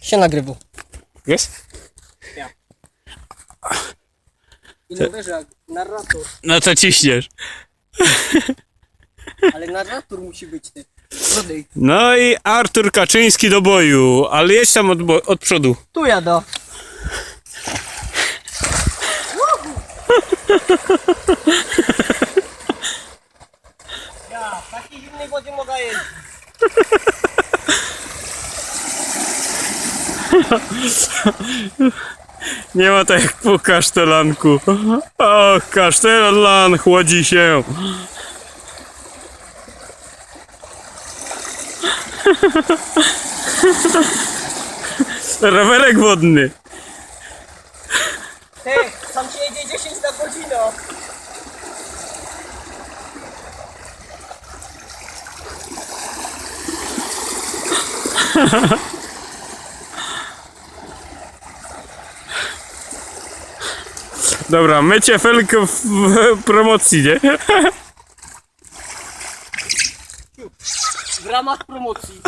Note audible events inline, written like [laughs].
się nagrywał. Jest? I no wiesz, jak narrator, No to ciśniesz. [laughs] ale narrator musi być ty. No i Artur Kaczyński do boju, ale jest tam od, od przodu. Tu jada. [laughs] Ja, w takiej zimnej wodzie mogę jeździć. [laughs] [laughs] Nie ma tak jak po kasztelanku. O, kasztelan chłodzi się. [laughs] Rowerek wodny. Ty, sam się jedzie 10 na godzinę. [laughs] Dobra, mycie felk w, w promocji, nie? W ramach promocji.